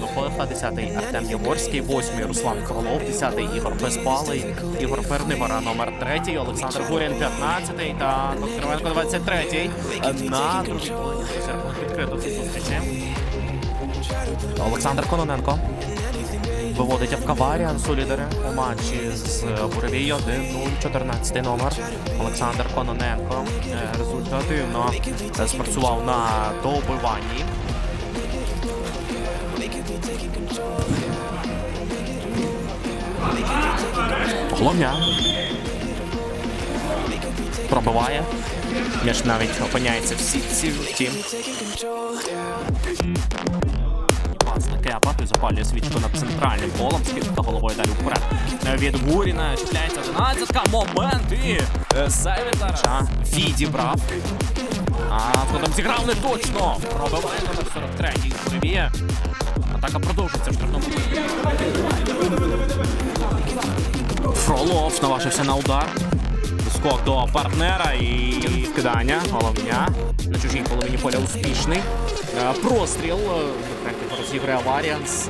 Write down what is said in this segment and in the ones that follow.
Лопеха, 10-й Артем Яворський, 8-й Руслан Кролов, 10-й Ігор Безпалий, Ігор Пернивара, номер 3 Олександр Гурін, 15-й та Кривенко, 23-й. На другій половині відкрито ці зустрічі. Олександр Кононенко виводить ФК Варіанс у матчі з Буревій 1-0, 14 номер. Олександр Кононенко е, результативно е, спрацював на добиванні. Головня. Пробиває. М'яч навіть опиняється в сітці. Втім. Пас на Кепа, запалює свічку над центральним полом, скидка головою далі вперед. Від Гуріна чіпляється 11 момент і е, сейвить зараз. Фіді брав. А потім зіграв не точно. Пробиває номер 43 Буревія. Атака продовжується в штрафному. Фролов наважився на удар. Скок до партнера і вкидання. Головня. На чужій половині поля успішний. Е, Простріл. Трехів розіграє Варіанс.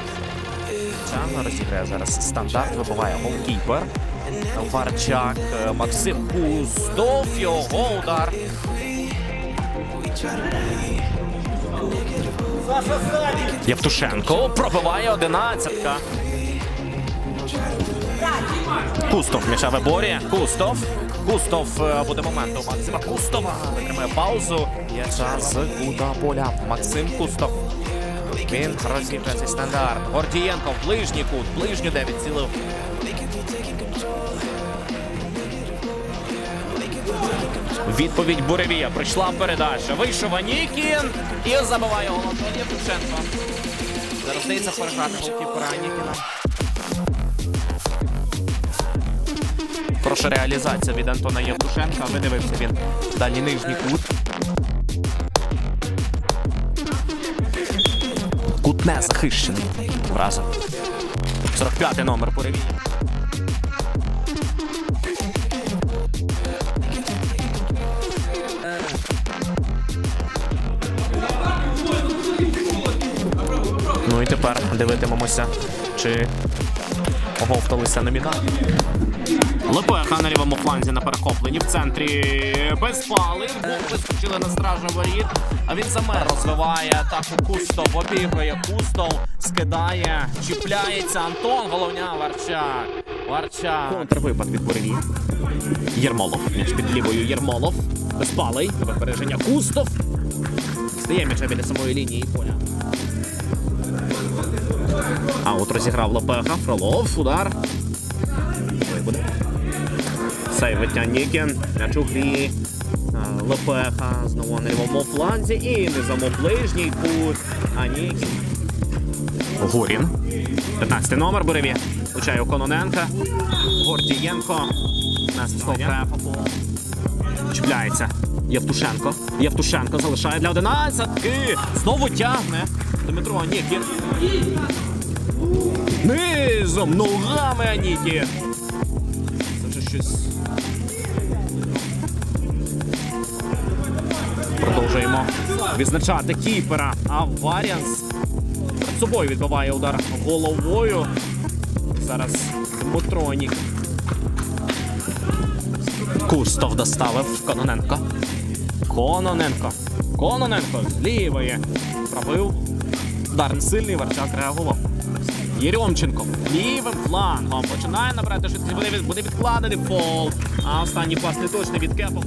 Розіграє зараз стандарт. Вибиває голкіпер. Варчак. е, Максим Кустов. Його удар. Євтушенко пробиває одинадцятка. Кустов м'яча виборі. Кустов. Кустов е, буде моментом. Максима Кустова. Витримає паузу. Є час з поля. Максим Кустов. Він розіграє цей стандарт. Гордієнко в ближній кут. Ближню де відцілив. Відповідь Буревія. Прийшла передача. Вийшов Анікін і забиває гол Антон Євтушенко. Зараз здається переграти голкіпера Анікіна. Прошу реалізація від Антона Євтушенка. Видивився він в дальній нижній кут. Кут не захищений. Разом. 45 номер Буревій. Ну і тепер дивитимемося, чи оговталися номінати. Лепеха на лівому фланзі на перехопленні в центрі безпалий. Гол вискочили на стражу воріт. А він саме розвиває атаку Кустов, обігрує Кустов, скидає, чіпляється Антон. Головня Варчак. Варчак. Контрвипад від Буреві. Єрмолов. М'яч під лівою Єрмолов. Безпалий. Випередження Кустов. Стає м'яча біля самої лінії поля. Аут розіграв Лопеха. Фролов. Удар. Сейвить Анікін. М'яч у грі. Лопеха знову на лівому фланзі. І низомо ближній кут. Анікін. Гурін. 15 номер Буреві. Влучає Кононенка. Гордієнко. Наступає. Чіпляється. Євтушенко. Євтушенко залишає для одинадцятки. Знову тягне. Дмитро Анікін. Низом, ногами Аніки. Щось. Продовжуємо відзначати кіпера. А Варіанс собою відбиває удар головою. Зараз Дмитро Кустов доставив Кононенко. Кононенко. Кононенко з лівої. Пробив. Удар сильний, Варчак реагував. Єрьомченко лівим флангом починає набирати швидкість, буде, відкладений фол. А останній пас не точно від Кепов.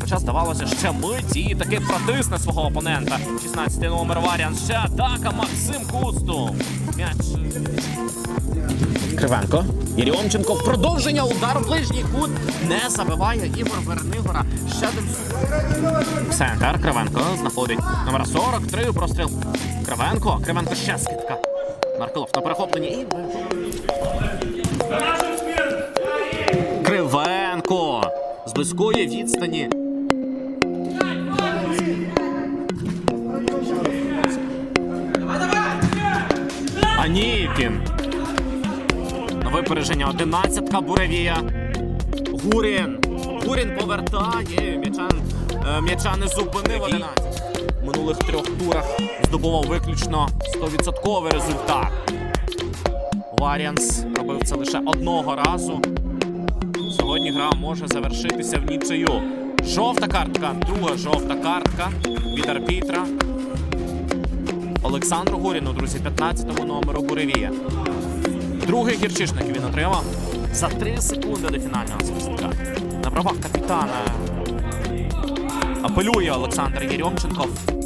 Хоча здавалося, ще мить і таки протисне свого опонента. 16 номер Варіан. Ще атака Максим Кусту. М'яч. Кривенко. Єрьомченко продовження удар в ближній кут. Не забиває Ігор Вернигора. Ще один Центр. Кривенко знаходить номер 43. Простріл. Кривенко. Кривенко ще скидка. Маркелов на перехопленні і Кривенко з близької відстані. Анікін. На випередження одинадцятка Буревія. Гурін. Гурін повертає. М'яча, е, не зупинив 11. в минулих трьох турах здобував виключно 100% результат. Варіанс робив це лише одного разу. Сьогодні гра може завершитися в нічию. Жовта картка, друга жовта картка від арбітра. Олександру Гуріну, друзі, 15-му номеру Буревія. Другий гірчишник він отримав за 3 секунди до фінального свистка. На правах капітана апелює Олександр Єрьомченков.